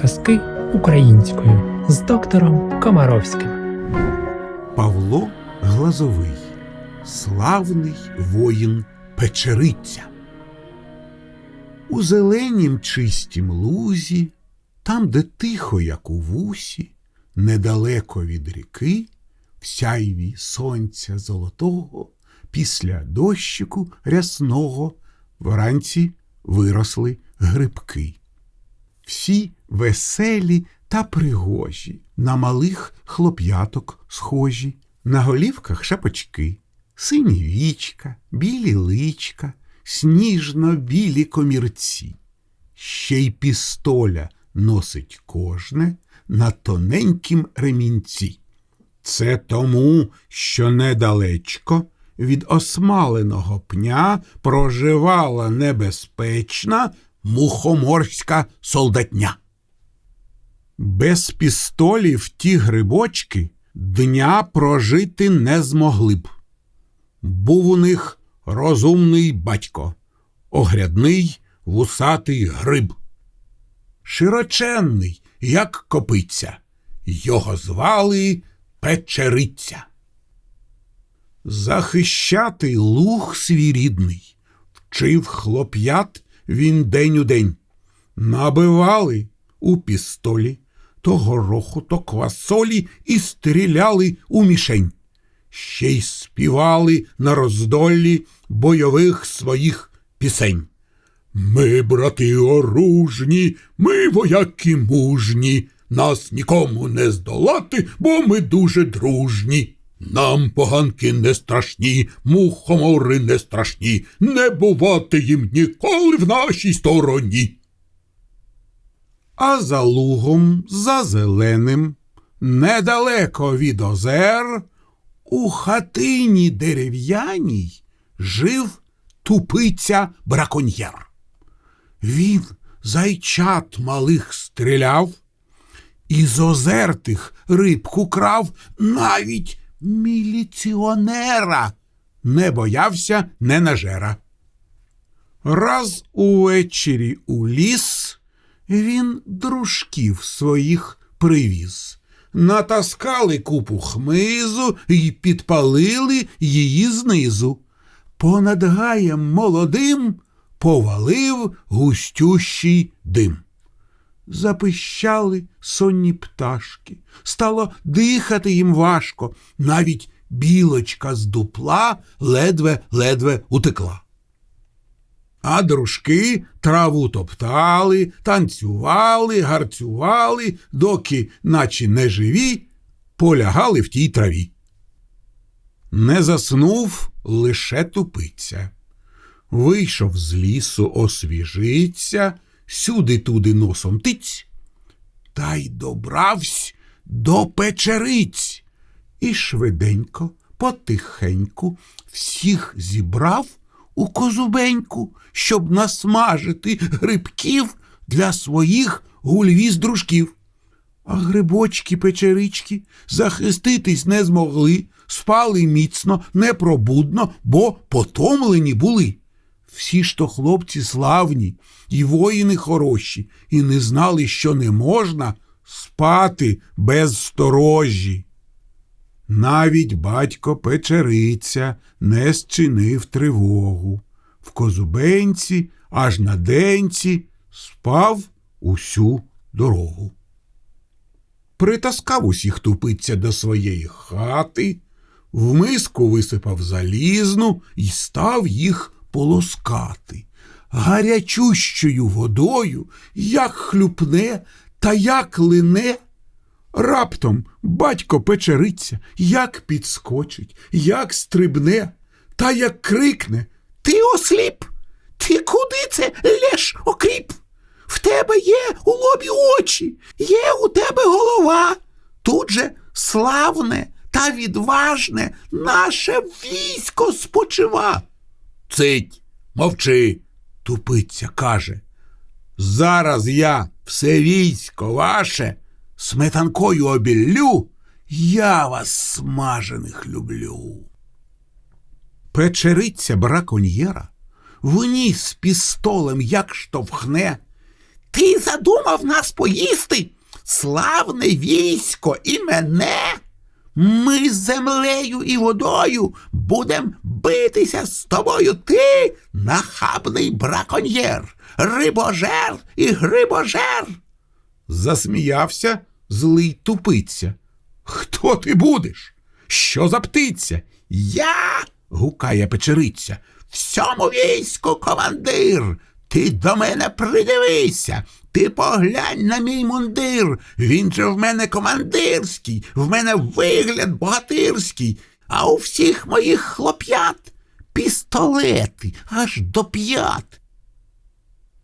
Казки українською з доктором Комаровським. Павло Глазовий, славний воїн печериця. У зеленім чистім лузі, там, де тихо, як у вусі, недалеко від ріки, в сяйві сонця золотого, після дощику рясного, вранці виросли грибки. Всі веселі та пригожі, на малих хлоп'яток схожі, на голівках шапочки, сині вічка, білі личка, сніжно-білі комірці. Ще й пістоля носить кожне на тоненькім ремінці. Це тому, що недалечко від осмаленого пня проживала небезпечна мухоморська солдатня. Без пістолів ті грибочки дня прожити не змогли б. Був у них розумний батько, огрядний вусатий гриб. Широченний, як копиця, його звали Печериця. Захищати луг свій рідний, вчив хлоп'ят він день у день. Набивали у пістолі то гороху, то квасолі і стріляли у мішень. Ще й співали на роздолі бойових своїх пісень. Ми, брати оружні, ми вояки мужні, нас нікому не здолати, бо ми дуже дружні. Нам поганки не страшні, мухомори не страшні, не бувати їм ніколи в нашій стороні. А за лугом, за зеленим, недалеко від озер, у хатині дерев'яній жив тупиця браконьєр. Він зайчат малих стріляв, і з озер тих рибку крав, навіть міліціонера не боявся ненажера. Раз увечері у ліс він дружків своїх привіз. Натаскали купу хмизу і підпалили її знизу. Понад гаєм молодим повалив густющий дим. Запищали сонні пташки, стало дихати їм важко, навіть білочка з дупла ледве-ледве утекла. А дружки траву топтали, танцювали, гарцювали, доки, наче неживі, полягали в тій траві. Не заснув лише тупиця. Вийшов з лісу освіжиться, сюди-туди носом тиць, та й добравсь до печериць. І швиденько, потихеньку всіх зібрав у козубеньку, щоб насмажити грибків для своїх гульвіз дружків. А грибочки печерички захиститись не змогли, спали міцно, непробудно, бо потомлені були. Всі ж то хлопці славні і воїни хороші, і не знали, що не можна спати без сторожі. Навіть батько Печериця не зчинив тривогу. В козубенці аж на денці спав усю дорогу. Притаскав усіх тупиця до своєї хати, в миску висипав залізну і став їх полоскати. Гарячущою водою, як хлюпне та як лине. Раптом батько печериться, як підскочить, як стрибне, та як крикне Ти осліп! Ти куди це лєш окріп? В тебе є у лобі очі, є у тебе голова. Тут же славне та відважне наше військо спочива. Цить, мовчи, тупиця каже. Зараз я все військо ваше сметанкою обіллю, я вас смажених люблю. Печериця браконьєра вніс пістолем, як штовхне, Ти задумав нас поїсти? Славне військо і мене. Ми з землею і водою будем битися з тобою. Ти нахабний браконьєр, рибожер і грибожер. Засміявся злий тупиця. Хто ти будеш? Що за птиця? Я. гукає печериця. Всьому війську командир. Ти до мене придивися. Ти поглянь на мій мундир. Він же в мене командирський, в мене вигляд богатирський, а у всіх моїх хлоп'ят пістолети аж до п'ят.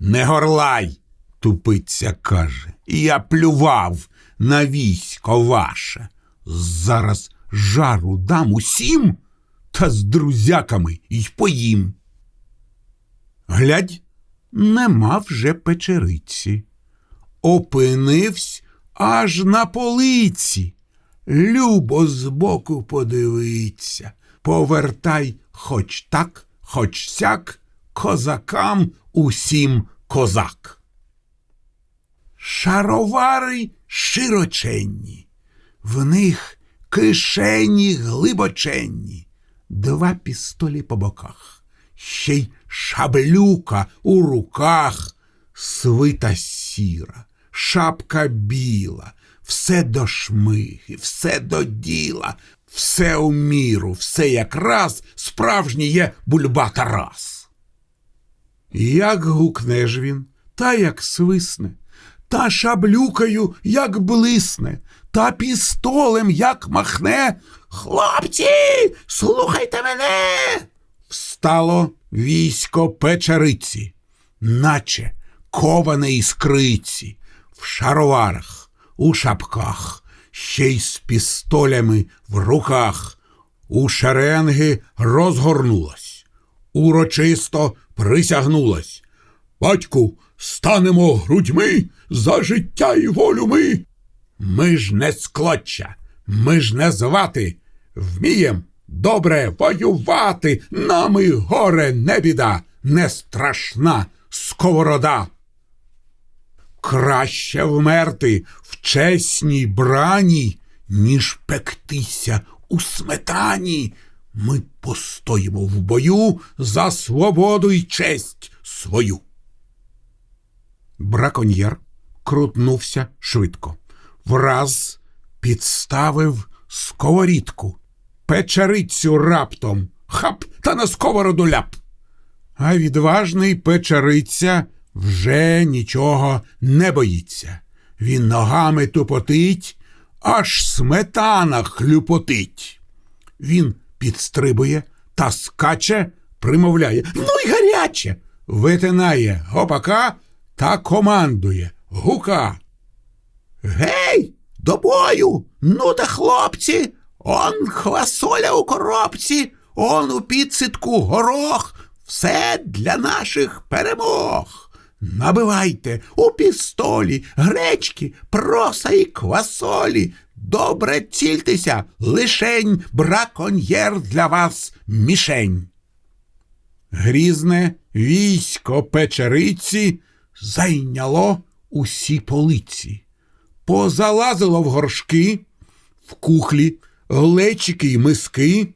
Не горлай, тупиця каже. Я плював на військо ваше. Зараз жару дам усім, та з друзяками й поїм. Глядь, нема вже печериці. Опинивсь аж на полиці. Любо збоку подивиться, повертай хоч так, хоч сяк, козакам усім козак. Шаровари широченні, в них кишені глибоченні, два пістолі по боках, ще й шаблюка у руках, свита сіра, шапка біла, все до шмиги, все до діла, все у міру, все якраз справжній є бульба Тарас. Як гукне ж він, та як свисне, та шаблюкою, як блисне, та пістолем, як махне. Хлопці, слухайте мене. Встало військо печериці, наче коване іскриці, в шароварах, у шапках, ще й з пістолями в руках. У шеренги розгорнулась, урочисто присягнулась. Батьку, станемо грудьми за життя і волю ми. Ми ж не склоччя, ми ж не звати, вмієм добре воювати, нами горе не біда, не страшна сковорода. Краще вмерти в чесній брані, ніж пектися у сметані. Ми постоїмо в бою за свободу й честь свою. Браконьєр крутнувся швидко. Враз підставив сковорідку, печерицю раптом, хап та на сковороду ляп. А відважний печериця вже нічого не боїться. Він ногами тупотить, аж сметана хлюпотить. Він підстрибує та скаче, примовляє Ну й гаряче. Витинає гопака та командує гука. Гей, до бою! Ну та хлопці, он хвасоля у коробці, он у підситку горох, все для наших перемог. Набивайте у пістолі, гречки, проса і квасолі. Добре цільтеся, лишень браконьєр для вас мішень. Грізне військо печериці зайняло усі полиці, позалазило в горшки, в кухлі, глечики й миски.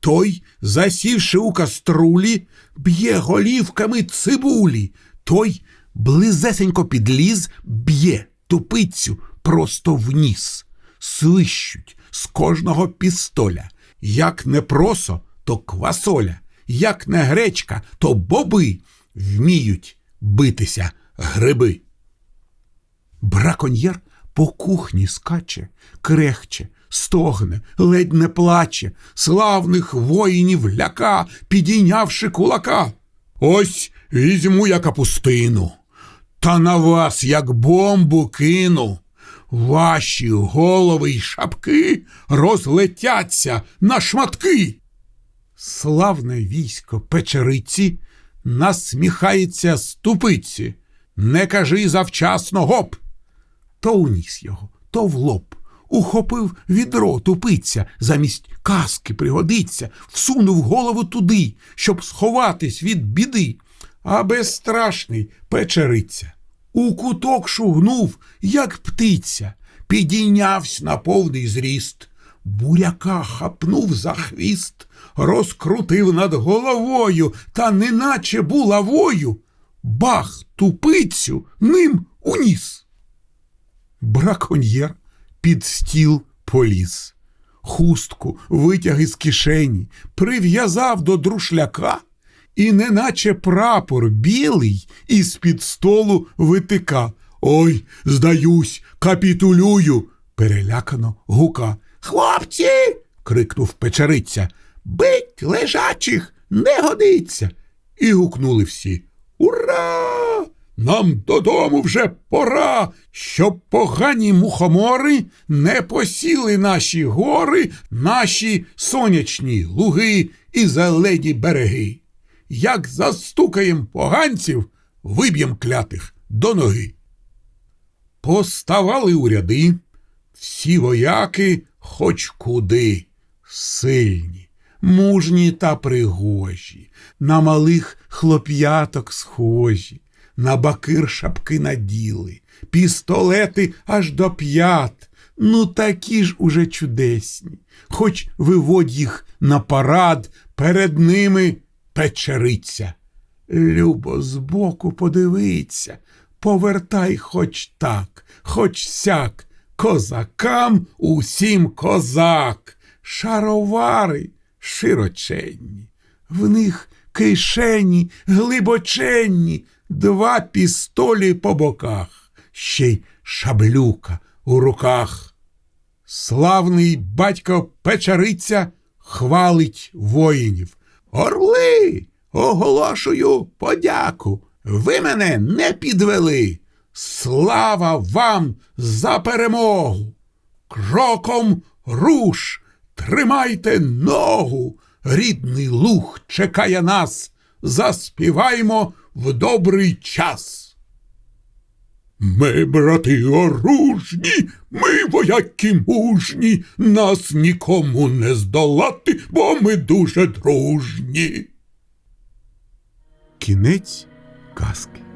Той, засівши у каструлі, б'є голівками цибулі, той близесенько підліз, б'є тупицю просто в ніс. Свищуть з кожного пістоля. Як не просо, то квасоля, як не гречка, то боби вміють битися гриби. Браконьєр по кухні скаче, крехче, стогне, ледь не плаче, славних воїнів ляка, підійнявши кулака. Ось візьму я капустину, та на вас, як бомбу, кину. Ваші голови й шапки розлетяться на шматки. Славне військо печериці насміхається ступиці. Не кажи завчасно гоп. То уніс його, то в лоб. Ухопив відро тупиця, замість каски пригодиться, всунув голову туди, щоб сховатись від біди, а безстрашний печериця. у куток шугнув, як птиця, підійнявсь на повний зріст, буряка хапнув за хвіст, розкрутив над головою та неначе булавою, бах тупицю ним уніс. Браконьєр під стіл поліз, хустку витяг із кишені, прив'язав до друшляка і, неначе прапор білий, із-під столу витика. Ой, здаюсь, капітулюю. перелякано гука. Хлопці. крикнув печериця. Бить лежачих не годиться. І гукнули всі. Ура! Нам додому вже пора, щоб погані мухомори не посіли наші гори, наші сонячні луги і зелені береги. Як застукаєм поганців, виб'єм клятих до ноги. Поставали у ряди, всі вояки хоч куди, сильні, мужні та пригожі, на малих хлоп'яток схожі, на бакир шапки наділи, пістолети аж до п'ят. Ну такі ж уже чудесні, хоч виводь їх на парад, перед ними печериться. Любо збоку подивиться, повертай хоч так, хоч сяк, козакам усім козак, шаровари широченні, в них кишені глибоченні, два пістолі по боках, ще й шаблюка у руках. Славний батько печериця хвалить воїнів. Орли, оголошую подяку. Ви мене не підвели. Слава вам за перемогу. Кроком руш, тримайте ногу. Рідний луг чекає нас. Заспіваймо в добрий час. Ми, брати оружні, ми вояки мужні, нас нікому не здолати, бо ми дуже дружні. Кінець казки.